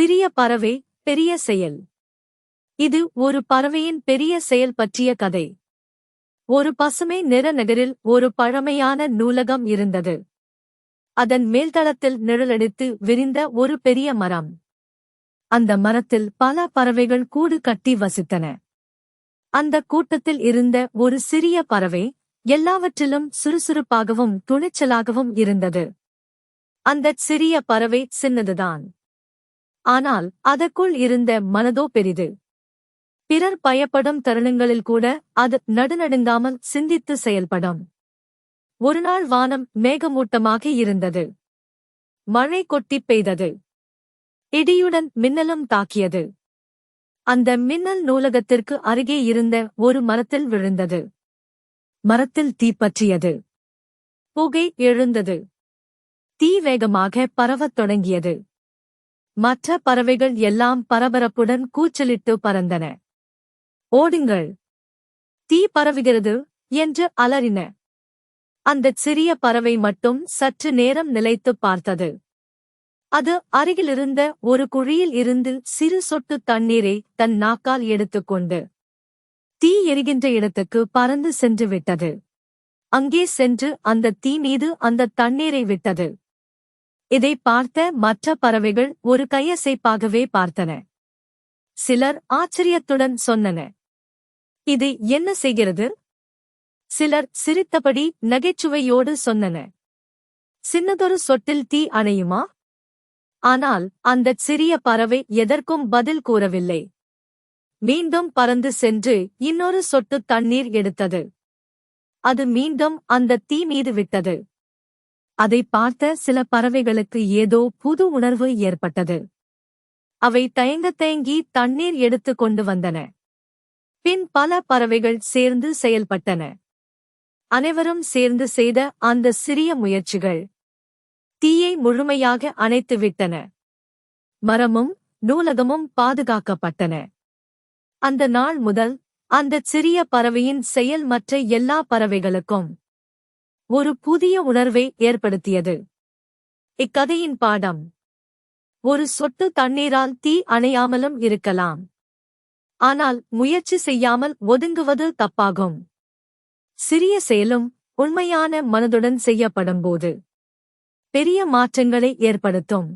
சிறிய பறவை பெரிய செயல். இது ஒரு பறவையின் பெரிய செயல் பற்றிய கதை. ஒரு பசுமை நிற நகரில் ஒரு பழமையான நூலகம் இருந்தது. அதன் மேல்தளத்தில் நிழலடித்து விரிந்த ஒரு பெரிய மரம். அந்த மரத்தில் பல பறவைகள் கூடு கட்டி வசித்தன. அந்த கூட்டத்தில் இருந்த ஒரு சிறிய பறவை எல்லாவற்றிலும் சுறுசுறுப்பாகவும் துணிச்சலாகவும் இருந்தது. அந்தச் சிறிய பறவை சின்னதுதான். ஆனால் அதற்குள் இருந்த மனதோ பெரிது. பிறர் பயப்படும் தருணங்களில் கூட அது நடுநடுங்காமல் சிந்தித்து செயல்படும். ஒருநாள் வானம் மேகமூட்டமாக இருந்தது. மழை கொட்டிப் பெய்தது. இடியுடன் மின்னலும் தாக்கியது. அந்த மின்னல் நூலகத்திற்கு அருகே இருந்த ஒரு மரத்தில் விழுந்தது. மரத்தில் தீப்பற்றியது புகை எழுந்தது. தீ வேகமாக பரவத் தொடங்கியது. மற்ற பறவைகள் எல்லாம் பரபரப்புடன் கூச்சலிட்டு பறந்தன. ஓடுங்கள். தீ பரவுகிறது என்று அலறின. அந்தச் சிறிய பறவை மட்டும் சற்று நேரம் நிலைத்துப் பார்த்தது. அது அருகிலிருந்த ஒரு குழியில் இருந்து சிறு சொட்டு தண்ணீரை தன் நாக்கால் எடுத்துக்கொண்டு தீ எரிகின்ற இடத்துக்கு பறந்து சென்று விட்டது. அங்கே சென்று அந்த தீ மீது அந்த தண்ணீரை விட்டது. இதை பார்த்த மற்ற பறவைகள் ஒரு கையசைப்பாகவே பார்த்தன. சிலர் ஆச்சரியத்துடன் சொன்னன. இது என்ன செய்கிறது? சிலர் சிரித்தபடி நகைச்சுவையோடு சொன்னன. சின்னதொரு சொட்டில் தீ அணையுமா? ஆனால் அந்தச் சிறிய பறவை எதற்கும் பதில் கூறவில்லை. மீண்டும் பறந்து சென்று இன்னொரு சொட்டு தண்ணீர் எடுத்தது. அது மீண்டும் அந்த தீ மீது விட்டது. அதை பார்த்த சில பறவைகளுக்கு ஏதோ புது உணர்வு ஏற்பட்டது. அவை தயங்க தயங்கி தண்ணீர் எடுத்து கொண்டு வந்தன. பின் பல பறவைகள் சேர்ந்து செயல்பட்டன. அனைவரும் சேர்ந்து செய்த அந்த சிறிய முயற்சிகள் தீயை முழுமையாக அணைத்து விட்டன. மரமும் நூலகமும் பாதுகாக்கப்பட்டன. அந்த நாள் முதல் அந்தச் சிறிய பறவையின் செயல் மற்ற எல்லா பறவைகளுக்கும் ஒரு புதிய உணர்வை ஏற்படுத்தியது. இக்கதையின் பாடம். ஒரு சொட்டு தண்ணீரால் தீ அணையாமலும் இருக்கலாம். ஆனால் முயற்சி செய்யாமல் ஒதுங்குவது தப்பாகும். சிறிய செயலும் உண்மையான மனதுடன் செய்யப்படும்போது பெரிய மாற்றங்களை ஏற்படுத்தும்.